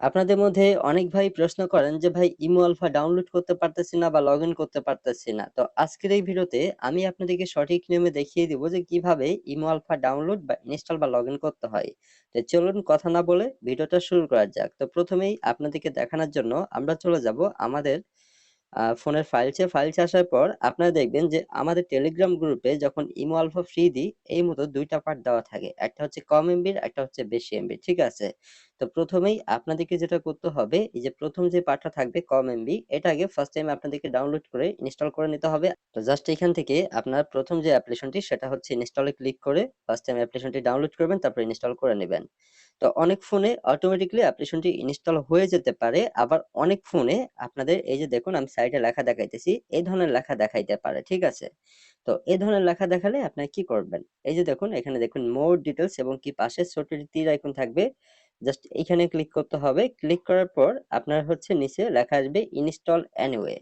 আপনাদের মধ্যে অনেক ভাই প্রশ্ন করেন যে, ভাই, ইমো আলফা ডাউনলোড করতে পারতেছি না বা লগ ইন করতে পারতেছি না। তো আজকের এই ভিডিওতে আমি আপনাদেরকে সঠিক নিয়মে দেখিয়ে দিব যে, কীভাবে ইমো আলফা ডাউনলোড বা ইনস্টল বা লগ করতে হয়। তো চলুন কথা না বলে ভিডিওটা শুরু করা যাক। তো প্রথমেই আপনাদেরকে দেখানোর জন্য আমরা চলে যাব আমাদের ফোনের ফাইলসে ফাইলসে আসার পর আপনারা দেখবেন যে আমাদের টেলিগ্রাম গ্রুপে যখন ইমো আলফা ফ্রি দিই, এই মতো দুইটা পার্ট দেওয়া থাকে। একটা হচ্ছে কম এমবির একটা হচ্ছে বেশি এমবির ঠিক আছে? তো প্রথমেই আপনাদেরকে যেটা করতে হবে, এই যে প্রথম যে পার্টটা থাকবে কম এমবি এটা আগে ফার্স্ট টাইম আপনাদেরকে ডাউনলোড করে ইনস্টল করে নিতে হবে। তো জাস্ট এখান থেকে আপনার প্রথম যে অ্যাপ্লিকেশনটি সেটা হচ্ছে ইনস্টলে ক্লিক করে ফার্স্ট টাইম অ্যাপ্লিকেশনটি ডাউনলোড করবেন, তারপর ইনস্টল করে নেবেন। তো অনেক ফোনে অটোমেটিক্যালি অ্যাপ্লিকেশনটি ইনস্টল হয়ে যেতে পারে। আবার অনেক ফোনে আপনাদের এই যে দেখুন, আমি সাইডে লেখা দেখাইতেছি, এই ধরনের লেখা দেখাইতে পারে, ঠিক আছে? তো এই ধরনের লেখা দেখালে আপনারা কি করবেন? এই যে দেখুন, এখানে দেখুন মোর ডিটেলস এবং কি পাশে ছোট তীর আইকন থাকবে। জাস্ট এখানে ক্লিক করতে হবে। ক্লিক করার পর আপনার হচ্ছে নিচে লেখা আসবে ইনস্টল অ্যানিওয়ে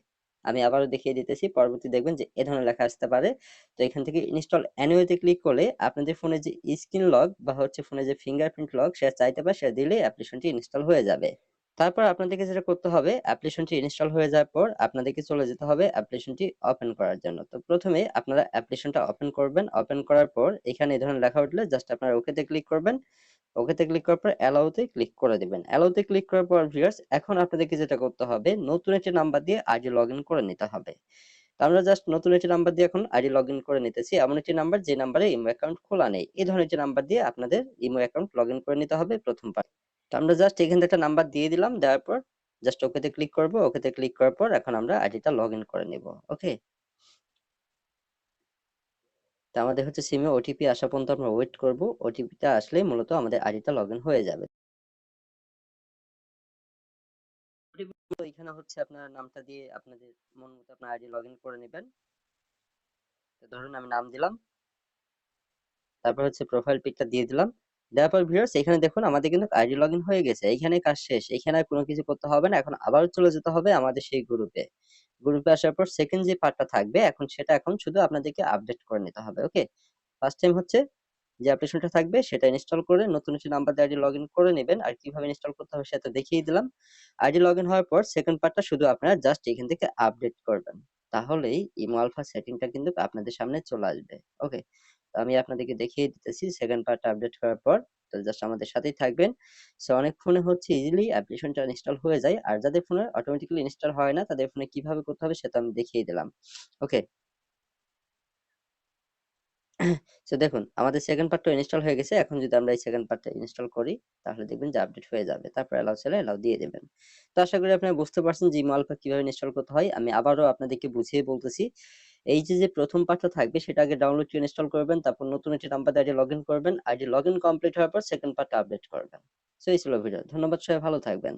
আমি আবারও দেখিয়ে দিতেছি, পরবর্তী দেখবেন যে এ ধরনের লেখা আসতে পারে। তো এখান থেকে ইনস্টল অ্যানুয়েতে ক্লিক করলে আপনাদের ফোনে যে স্ক্রিন লক বা হচ্ছে ফোনে যে ফিঙ্গারপ্রিন্ট লক সেটা চাইতে পারে, সেটা দিলে অ্যাপ্লিকেশনটি ইনস্টল হয়ে যাবে। তারপর আপনাদেরকে যেটা করতে হবে অ্যাপ্লিকেশনটি ইনস্টল হয়ে যাওয়ার পর আপনাদেরকে চলে যেতে হবে অ্যাপ্লিকেশনটি ওপেন করার জন্য। তো প্রথমে আপনারা অ্যাপ্লিকেশনটা ওপেন করবেন। ওপেন করার পর এখানে এই ধরনের লেখা উঠলে জাস্ট আপনারা ওকেতে ক্লিক করবেন। ওকেতে ক্লিক করার পর অ্যালাউতে ক্লিক করে দিবেন। অ্যালাউতে ক্লিক করার পর ভিউয়ার্স এখন আপনাদেরকে যেটা করতে হবে, নতুন একটি নাম্বার দিয়ে আইডি লগইন করে নিতে হবে। তো আমরা জাস্ট নতুন একটি নাম্বার দিয়ে এখন আইডি লগইন করে নিতেছি। এমন একটি নাম্বার যে নাম্বারে ইমো অ্যাকাউন্ট খোলা নেই। এই ধরনের একটি নাম্বার দিয়ে আপনাদের ইমো অ্যাকাউন্ট লগইন করে নিতে হবে প্রথম পার্ট তো আমরা জাস্ট এখান থেকে একটা নাম্বার দিয়ে দিলাম, দেওয়ার পর জাস্ট ওকেতে ক্লিক করব, ওকেতে ক্লিক করার পর এখন আমরা আইডিটা লগইন করে নিব ওকে তো আমাদের হচ্ছে সিমে ওটিপি আসা পর্যন্ত আমরা ওয়েট করব ওটিপিটা আসলে মূলত আমাদের আইডিটা লগইন হয়ে যাবে। এখানে হচ্ছে আপনার নামটা দিয়ে আপনাদের মন মতো আপনার আইডি লগইন করে নেবেন। ধরুন আমি নাম দিলাম, তারপর হচ্ছে প্রোফাইল পিকটা দিয়ে দিলাম। দেওয়ার পর ভিউয়ার্স এখানে দেখুন আমাদের কিন্তু আইডি লগইন হয়ে গেছে। এইখানে কাজ শেষ। এখানে কোনো কিছু করতে হবে না। এখন আবার চলে যেতে হবে আমাদের সেই গ্রুপে গ্রুপে আসার পর সেকেন্ড যে পার্টটা থাকবে, এখন সেটা এখন শুধু আপনাদেরকে আপডেট করে নিতে হবে ওকে ফার্স্ট টাইম হচ্ছে যে অ্যাপ্লিকেশনটা থাকবে, সেটা ইনস্টল করে নতুন একটি নাম্বার দিয়ে আইডি লগইন করে নেবেন। আর কীভাবে ইনস্টল করতে হবে সেটা দেখিয়ে দিলাম। আইডি লগইন হওয়ার পর সেকেন্ড পার্টটা শুধু আপনারা জাস্ট এখান থেকে আপডেট করবেন। তাহলেই ইমো আলফা সেটিংটা কিন্তু আপনাদের সামনে চলে আসবে ওকে আমি আপনাদেরকে দেখিয়ে দিতেছি সেকেন্ড পার্টটা আপডেট করার পর। তো জাস্ট আমাদের সাথেই থাকবেন। সো অনেক ফোনে হচ্ছে ইজিলি অ্যাপ্লিকেশনটা ইনস্টল হয়ে যায়। আর যাদের ফোনে অটোমেটিক্যালি ইনস্টল হয় না, তাদের ফোনে কীভাবে করতে হবে সেটা আমি দেখিয়ে দিলাম। ওকে সো দেখুন, আমাদের সেকেন্ড পার্টটা ইনস্টল হয়ে গেছে। এখন যদি আমরা এই সেকেন্ড পার্টটা ইনস্টল করি, তাহলে দেখবেন যে আপডেট হয়ে যাবে। তারপর অ্যালাউ ছেলে অ্যালাউ দিয়ে দেবেন। তো আশা করি আপনারা বুঝতে পারছেন যে ইমো কীভাবে ইনস্টল করতে হয়। আমি আবারও আপনাদেরকে বুঝিয়ে বলতেছি এই যে যে প্রথম পার্টটা থাকবে সেটা আগে ডাউনলোড করে ইনস্টল করবেন, তারপর নতুন একটি নাম্বার দিয়ে আইডি লগইন করবেন, আর আইডি লগইন কমপ্লিট হওয়ার পর সেকেন্ড পার্টটা আপডেট করবেন। সো, এই ছিল ভিডিও ধন্যবাদ সবাই, ভালো থাকবেন।